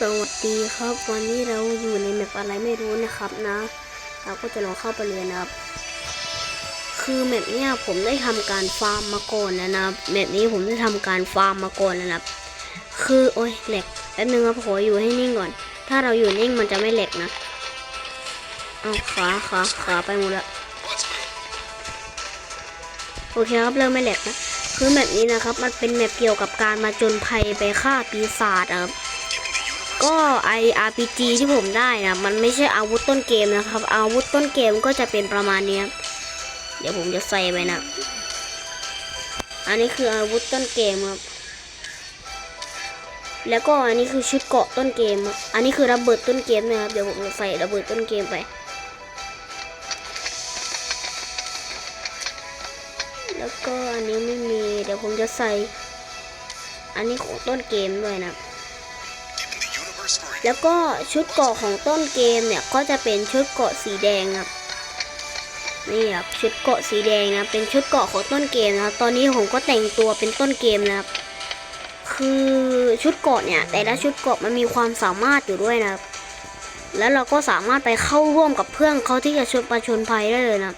สวัสดีครับ วันนี้เราอยู่ในแมปอะไรไม่รู้นะครับนะ เราก็จะลองเข้าไปเลยนะครับ คือแมปเนี้ยผมได้ทำการฟาร์มมาก่อนนะนะครับแมปนี้ผมได้ทำการฟาร์มมาก่อนนะครับ คือโอ้ยแหลกแป๊บนึงครับขออยู่ให้นิ่งก่อน ถ้าเราอยู่นิ่งมันจะไม่แหลกนะเอาขาขาขาไปหมดละโอเคครับเริ่มไม่แหลกนะคือแมปนี้นะครับ มันเป็นแมปเกี่ยวกับการมาจนภัยไปฆ่าปีศาจครับ ก็ไอ RPG ที่ผมได้นะมันไม่ใช่อาวุธต้นเกมนะครับ อาวุธต้นเกมก็จะเป็นประมาณนี้เดี๋ยวผมจะใส่ไปนะ อันนี้คืออาวุธต้นเกมครับ แล้วก็อันนี้คือชุดเกาะต้นเกม อันนี้คือระเบิดต้นเกมนะครับ เดี๋ยวผมจะใส่ระเบิดต้นเกมไป แล้วก็อันนี้ไม่มี เดี๋ยวผมจะใส่ อันนี้ของต้นเกมด้วยนะครับ แล้วก็ชุดเกาะของต้นเกมเนี่ยก็จะเป็นชุดเกาะสีแดงครับนี่ครับชุดเกาะสีแดงนะเป็นชุดเกาะของต้นเกมนะครับตอนนี้ผมก็แต่งตัวเป็นต้นเกมนะครับ คือชุดเกาะเนี่ย แต่ละชุดเกาะมันมีความสามารถอยู่ด้วยนะครับ แล้วเราก็สามารถไปเข้าร่วมกับเพื่อนเขาที่จะชนประชนภัยได้เลยนะ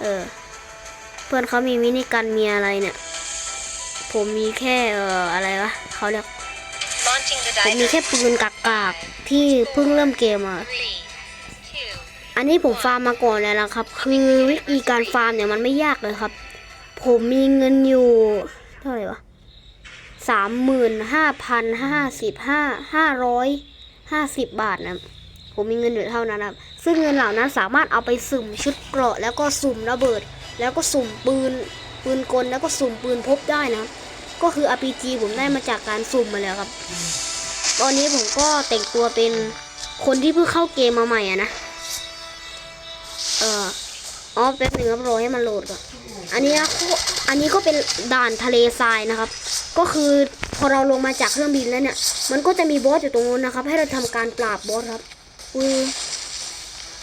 เออเพื่อนเขามีมินิกันมีอะไรเนี่ย ผมมีแค่เอออะไรวะเขาเรียก ผมมีแค่ปืนกากๆที่เพิ่งเริ่มเกมอะ อันนี้ผมฟาร์มมาก่อนแล้วนะครับ คือวิธีการฟาร์มเนี่ยมันไม่ยากเลยครับ ผมมีเงินอยู่เท่าไหร่วะสามหมื่นห้าพันห้าสิบห้าห้าร้อยห้าสิบบาทนะผมมีเงินอยู่เท่านั้นนะครับ ซึ่งเงินเหล่านั้นสามารถเอาไปสุ่มชุดเกราะแล้วก็สุ่มระเบิด แล้วก็สุ่มปืนปืนกลแล้วก็สุ่มปืนพบได้นะ ก็คือ RPG ผมได้มาจากการสุ่มมาแล้วครับ ตอนนี้ผมก็แต่งตัวเป็นคนที่เพิ่งเข้าเกมมาใหม่อะนะ เอออ๋อแป๊บหนึ่งครับรอให้มันโหลดก่อน อันนี้นะอันนี้ก็เป็นด่านทะเลทรายนะครับ ก็คือพอเราลงมาจากเครื่องบินแล้วเนี่ย มันก็จะมีบอสอยู่ตรงนู้นนะครับ ให้เราทำการปราบบอสครับอือ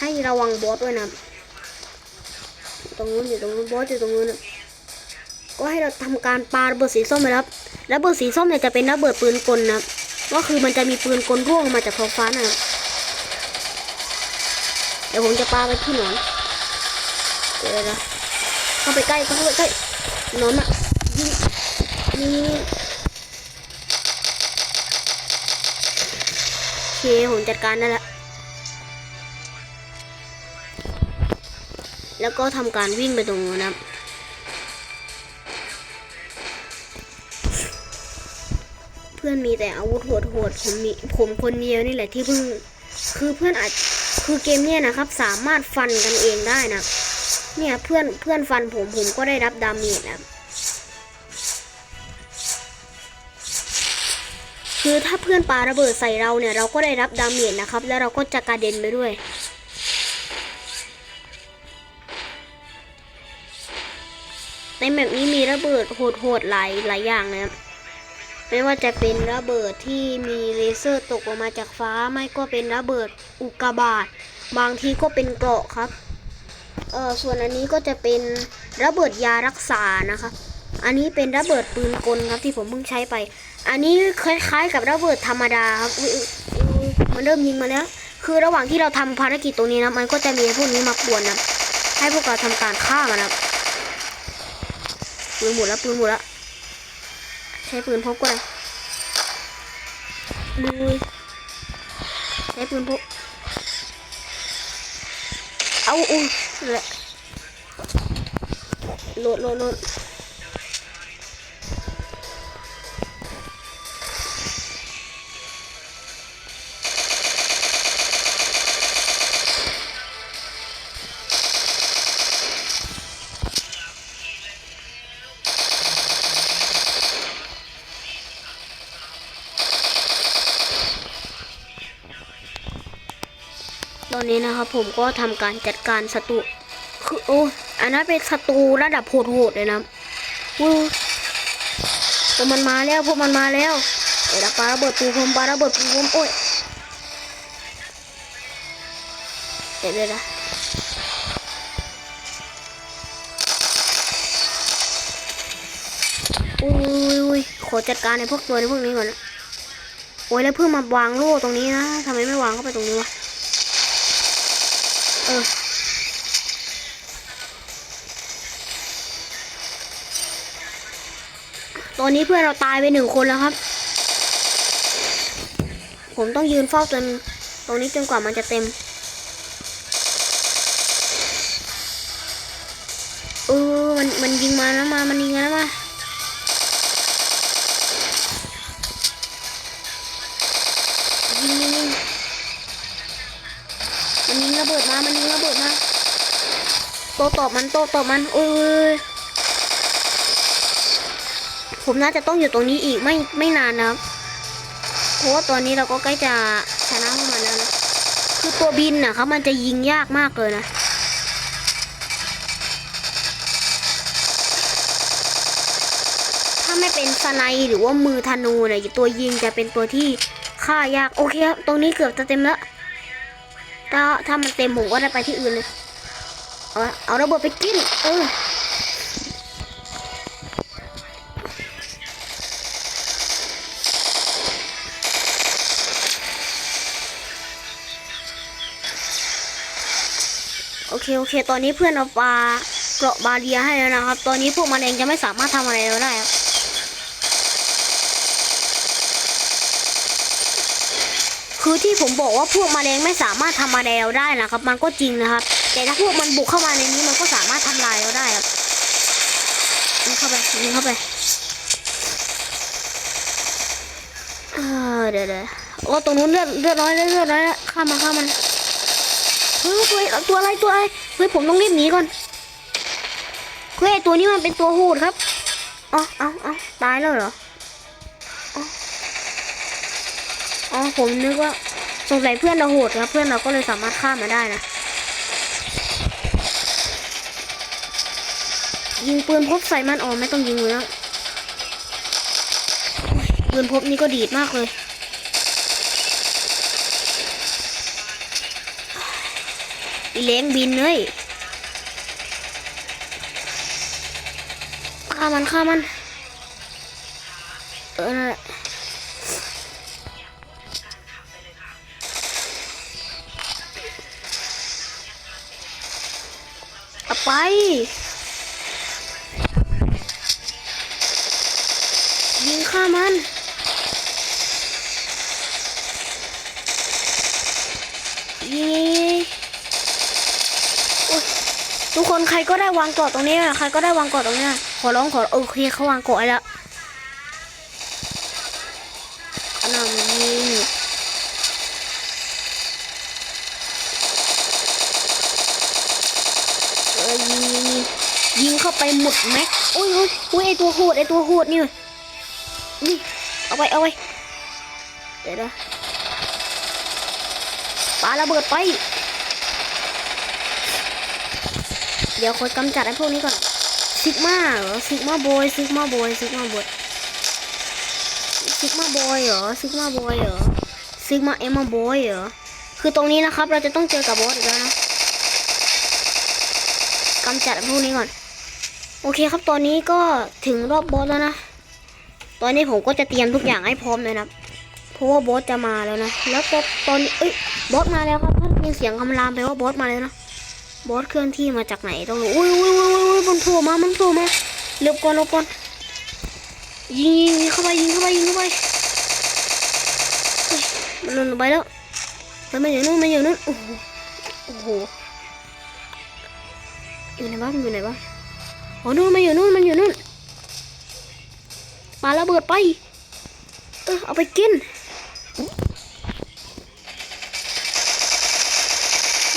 ให้ระวังบอสด้วยนะ ตรงนู้นอยู่ตรงนู้นบอสอยู่ตรงนู้นนะ ก็ให้เราทำการปาระเบิดสีส้มไปครับแล้วเบิดสีส้มเนี่ยจะเป็นระเบิดปืนกลนะครับก็คือมันจะมีปืนกลร่วงมาจากท้องฟ้านะครับเดี๋ยวผมจะปาไปที่หนอนเดี๋ยวนะเข้าไปใกล้เข้าไปใกล้หนอนอะยิงยิงโอเคผมจัดการได้แล้วแล้วก็ทำการวิ่งไปตรงนู้นนะครับ พื่อนมีแต่อาวุธโหดๆผมมีผมคนเดียวนี่แหละที่เพิ่งคือเพื่อนอาจคือเกมเนี่ยนะครับ สามารถฟันกันเองได้นะเนี่ยเพื่อนเพื่อนฟันผมผมก็ได้รับดาเมจนะคือถ้าเพื่อนปาระเบิดใส่เราเนี่ยเราก็ได้รับดาเมจนะครับ แล้วเราก็จะกระเด็นไปด้วยในแบบนี้มีระเบิดโหดๆหลายหลายอย่างนะครับ ไม่ว่าจะเป็นระเบิดที่มีเลเซอร์ตกออกมาจากฟ้าไม่ก็เป็นระเบิดอุกกาบาตบางทีก็เป็นเกราะครับเออส่วนอันนี้ก็จะเป็นระเบิดยารักษานะครับอันนี้เป็นระเบิดปืนกลครับที่ผมเพิ่งใช้ไป อันนี้คล้ายๆ กับระเบิดธรรมดาครับมันเริ่มยิงมาแล้ว คือระหว่างที่เราทำภารกิจตรงนี้นะมันก็จะมีพวกนี้มาป่วนนะให้พวกเราทำการฆ่ามันนะปืนหมดแล้วปืนหมดแล้ว ช้ปืนพกก็ได้ลุยใช้ปืนพก เอาอุ้งแหละโหลดโหลดโหลด ตอนนี้นะครับผมก็ทำการจัดการศัตรูคือโอ้อันนั้นเป็นศัตรูระดับโหดๆเลยนะวู้พวกมันมาแล้วพวกมันมาแล้วเดี๋ยวปาระเบิดปูพรมปาระเบิดปูพรมโอ้ยเดี๋ยวเดี๋ยวนะอุ้ยอุ้ยอุ้ยขอจัดการในพวกตัวในพวกนี้ก่อนนะอ้ยแล้วเพื่อนมาวางโล่ตรงนี้นะทำไมไม่วางเข้าไปตรงนี้วะ เออตอนนี้เพื่อนเราตายไปหนึ่งคนแล้วครับ ผมต้องยืนเฝ้าจนตรงนี้จนกว่ามันจะเต็ม เออ มันมันยิงมาแล้วมา มันยิงมาแล้วมา มันยิงระเบิดมาโตตอบมันโตตอบมันเอ้ยผมน่าจะต้องอยู่ตรงนี้อีกไม่ไม่นานนะครับเพราะว่าตอนนี้เราก็ใกล้จะชนะพวกมันแล้วนะคือตัวบินน่ะครับมันจะยิงยากมากเลยนะถ้าไม่เป็นสไนด์หรือว่ามือธนูเนี่ยตัวยิงจะเป็นตัวที่ฆ่ายาก โอเคครับ ตรงนี้เกือบจะเต็มแล้ว ถ้าถ้ามันเต็มผมก็ได้ไปที่อื่นเลย เอาเอาระเบิดไปกิน เออโอเค โอเค ตอนนี้เพื่อนเอาปลาเกราะบาเรียให้แล้วนะครับ ตอนนี้พวกมันเองจะไม่สามารถทำอะไรเราได้ครับ คือที่ผมบอกว่าพวกมแมลงไม่สามารถทำอะไรเราได้นะครับ มันก็จริงนะครับ แต่ถ้าพวกมันบุกเข้ามาในนี้มันก็สามารถทำลายเราได้ครับยิงเข้าไปยิงเข้าไปเออเดี๋ยวเดี๋ยวโอ้ตรงนู้นเลือดเลือดน้อยเลือดเลือดน้อยข้ามมันข้ามมันเฮ้ยตัวตัวอะไรตัวอะไรเฮ้ยผมต้องรีบหนีก่อนเฮ้ยตัวนี้มันเป็นตัวโหดครับอ๋อเอาเอาตายแล้วเหรอ ผมนึกว่าสงสัยเพื่อนเราโหดครับ เพื่อนเราก็เลยสามารถข้ามาได้นะ ยิงปืนพกใส่มันออกไม่ต้องยิงเลยนะปืนพกนี่ก็ดีดมากเลยอีเล้งบินเลยฆ่ามันฆ่ามัน เออ ฆ่ามันยิงทุกคนใครก็ได้วางเกาะตรงนี้ใครก็ได้วางเกาะตรงนี้ขอร้องขอโอเคเขาวางเกาะแล้วอันนั้นยิงเออยิงยิงยิงเข้าไปหมดแม็กโอ้ยโอ้ยโอ้ยไอตัวโหดไอตัวโหดนี่ นี่เอาไปเอาไปเดี๋ยวนะปาระเบิดไป เดี๋ยวคอยกำจัดไอ้พวกนี้ก่อนซิกมาเหรอซิกมาบอยซิกมาบอยซิกมาบอยซิกมาบอยเหรอซิกมาบอยเหรอซิกมาเอ็มมาบอยเหรอคือตรงนี้นะครับ เราจะต้องเจอกับบอสอีกแล้วนะกำจัดพวกนี้ก่อน โอเคครับตอนนี้ก็ถึงรอบบอสแล้วนะ ตอนนี้ผมก็จะเตรียมทุกอย่างให้พร้อมเลยนะเพราะว่าบอสจะมาแล้วนะ แล้วก็ตอนเอ้ยบอสมาแล้วครับถ้ามีเสียงคำรามแปลว่าบอสมาแล้วนะบอสเคลื่อนที่มาจากไหนต้องรู้อุ้ยอุ้ยอุ้ยอุ้ยมันโผล่มา มันโผล่มาหลบก่อนหลบก่อนยิงยิงยิงเข้าไปยิงเข้าไปยิงเข้าไปมันหล่นลงไปแล้วมันมาอยู่นู่นมันอยู่นู่นโอ้โหโอ้โหอยู่ไหนบ้างอยู่ไหนบ้างอ๋อนู่นมันอยู่นู่นมันอยู่นู่น ปาระเบิดไป เออเอาไปกิน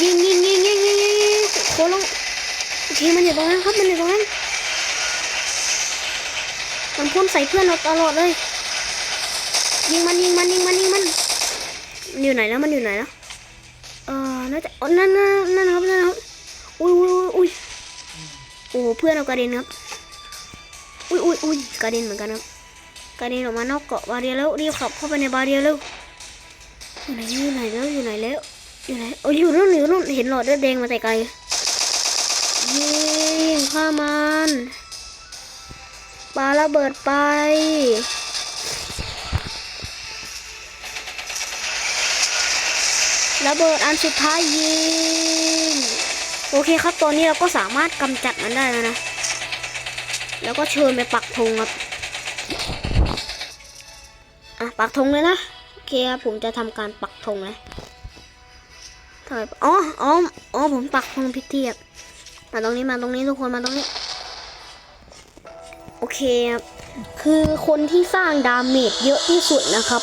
ยิงยิงยิงยิงยิงยิงโคลงโอเคมันอยู่ตรงนั้นครับมันอยู่ตรงนั้นมันพ่นใส่เพื่อนเราตลอดเลย ยิงมันยิงมันยิงมันยิงมันมันอยู่ไหนแล้วมันอยู่ไหนแล้วเออน่าจะนั่นนั่นนั่นครับนั่นครับอุ้ยอุ้ยอุ้ยโอ้เพื่อนเรากระเด็นครับอุ้ยอุ้ยอุ้ยกระเด็นเหมือนกันครับ กระเด็นออกมานอกเกาะบาเรียแล้วรีบขับเข้าไปในบาเรียแล้วอยู่ไหนอยู่ไหนแล้วอยู่ไหนแล้วอยู่ไหนโอ้ยอยู่นู่นอยู่นู่นเห็นหลอดเลือดแดงมาแต่ไกลยิงฆ่ามันปาระเบิดไประเบิดอันสุดท้ายยิงโอเคครับตอนนี้เราก็สามารถกำจัดมันได้แล้วนะ แล้วก็เชิญไปปักธงครับ อะปักธงเลยนะโอเคครับผมจะทำการปักธงเลยทำไมอ๋ออ๋ออ๋อผมปักธงพิธีครับมาตรงนี้มาตรงนี้ทุกคนมาตรงนี้ โอเคครับคือคนที่สร้างดาเมจเยอะที่สุดนะครับ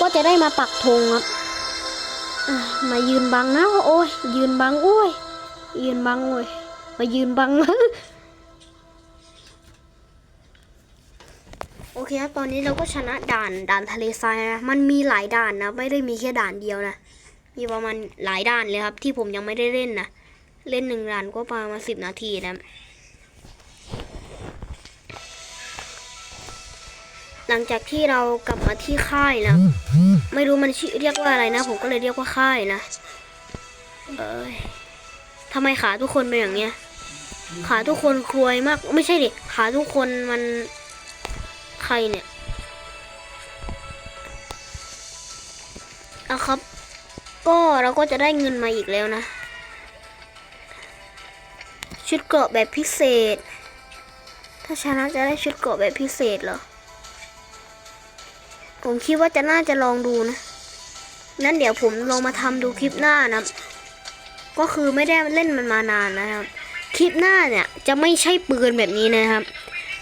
ก็จะได้มาปักธงครับมายืนบังนะโอ้ยยืนบังโอ้ยยืนบังโอ้ยมายืนบัง โอเคครับตอนนี้เราก็ชนะด่านด่านทะเลทรายนะ มันมีหลายด่านนะ ไม่ได้มีแค่ด่านเดียวนะ มีประมาณหลายด่านเลยครับ ที่ผมยังไม่ได้เล่นนะ เล่นหนึ่งด่านก็ประมาณสิบนาทีนะ หลังจากที่เรากลับมาที่ค่ายนะ ไม่รู้มันชื่อเรียกว่าอะไรนะ ผมก็เลยเรียกว่าค่ายนะ เอ้ยทำไมขาทุกคนเป็นอย่างเงี้ย ขาทุกคนครวยมาก ไม่ใช่ดิ ขาทุกคนมัน ใครเนี่ยอะครับ ก็เราก็จะได้เงินมาอีกแล้วนะ ชุดเกราะแบบพิเศษ ถ้าชนะจะได้ชุดเกราะแบบพิเศษเหรอ ผมคิดว่าจะน่าจะลองดูนะงั้นเดี๋ยวผมลองมาทำดูคลิปหน้านะ ก็คือไม่ได้เล่นมันมานานนะครับ คลิปหน้าเนี่ยจะไม่ใช่ปืนแบบนี้นะครับ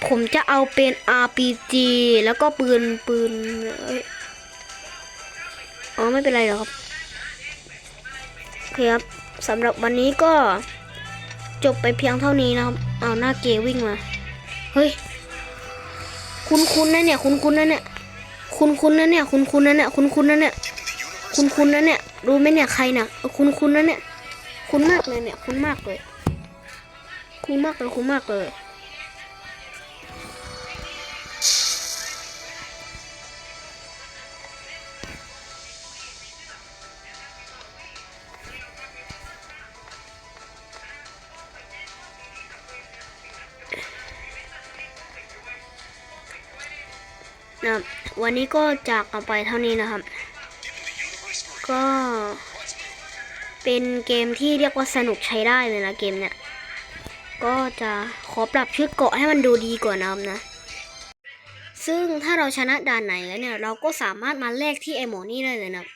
ผมจะเอาเป็น RPG แล้วก็ปืนปืนเอ้ยอ๋อไม่เป็นไรหรอกครับโอเคครับสำหรับวันนี้ก็จบไปเพียงเท่านี้นะครับ เอาหน้าเกวิ่งมา เฮ้ย คุณคุณนะเนี่ย คุณคุณนะเนี่ย คุณคุณนะเนี่ย คุณคุณนะเนี่ย คุณคุณนะเนี่ย คุณคุณนะเนี่ย รู้ไหมเนี่ยใครเนี่ยคุณคุณนะเนี่ย คุณมากเลยเนี่ย คุณมากเลย คุณมากเลย คุณมากเลย นะครับ วันนี้ก็จากกันไปเท่านี้นะครับ ก็เป็นเกมที่เรียกว่าสนุกใช้ได้เลยนะเกมเนี่ย ก็จะขอปรับชุดเกาะให้มันดูดีกว่านะครับนะ ซึ่งถ้าเราชนะด่านไหนแล้วเนี่ย เราก็สามารถมาแลกที่ไอหมอนี่ได้เลยนะ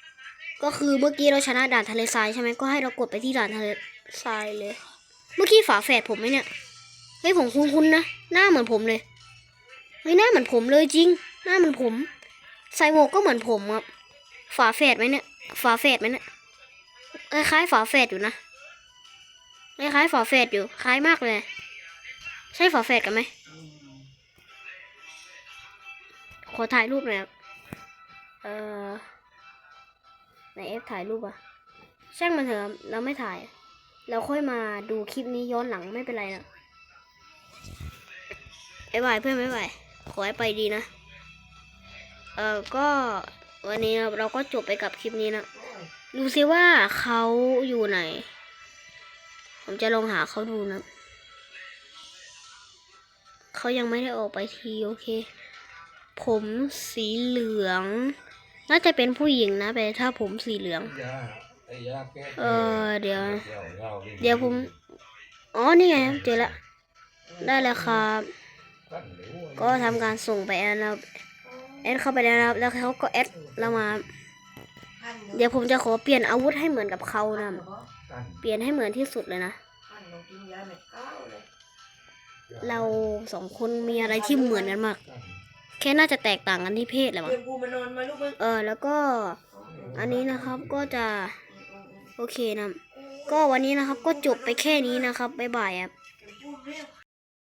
ก็คือเมื่อกี้เราชนะด่านทะเลทรายใช่ไหมก็ให้เรากดไปที่ด่านทะเลทรายเลย เมื่อกี้ฝาแฝดผมไหมเนี่ย เฮ้ยผมคุ้นๆนะ หน้าเหมือนผมเลย เฮ้ยหน้าเหมือนผมเลยจริง หน้าเหมือนผม ใส่หมวกก็เหมือนผมครับ ฝาแฝดไหมเนี่ย ฝาแฝดไหมเนี่ย คล้ายๆฝาแฝดอยู่นะ คล้ายๆฝาแฝดอยู่ คล้ายมากเลย ใช่ฝาแฝดกันไหม ขอถ่ายรูปหน่อยครับ เอ่อในเอฟถ่ายรูปอะช่างมันเถอะเราไม่ถ่าย เราค่อยมาดูคลิปนี้ย้อนหลังไม่เป็นไรนะบ๊ายบายเพื่อนบ๊ายบายขอให้ไปดีนะ เออก็วันนี้เราก็จบไปกับคลิปนี้นะ ดูซิว่าเขาอยู่ไหน ผมจะลองหาเขาดูนะ เขายังไม่ได้ออกไปทีโอเค ผมสีเหลือง น่าจะเป็นผู้หญิงนะแต่ถ้าผมสีเหลือง เออเดี๋ยว เดี๋ยวผม อ๋อ นี่ไงครับเจอละ ได้แล้วครับ ก็ทำการส่งไปแอนนะครับ แอดเข้าไปแล้วนะครับแล้วเขาก็แอดเรามา เดี๋ยวผมจะขอเปลี่ยนอาวุธให้เหมือนกับเขานะเปลี่ยนให้เหมือนที่สุดเลยนะเราสองคนมีอะไรที่เหมือนกันมาก แค่น่าจะแตกต่างกันที่เพศแหละมั้งเดี๋ยวกูมานอนมาลูกมึงเออ แล้วก็ อันนี้นะครับก็จะโอเคนะก็วันนี้นะครับก็จบไปแค่นี้นะครับบ๊ายบายครับพูดเรียก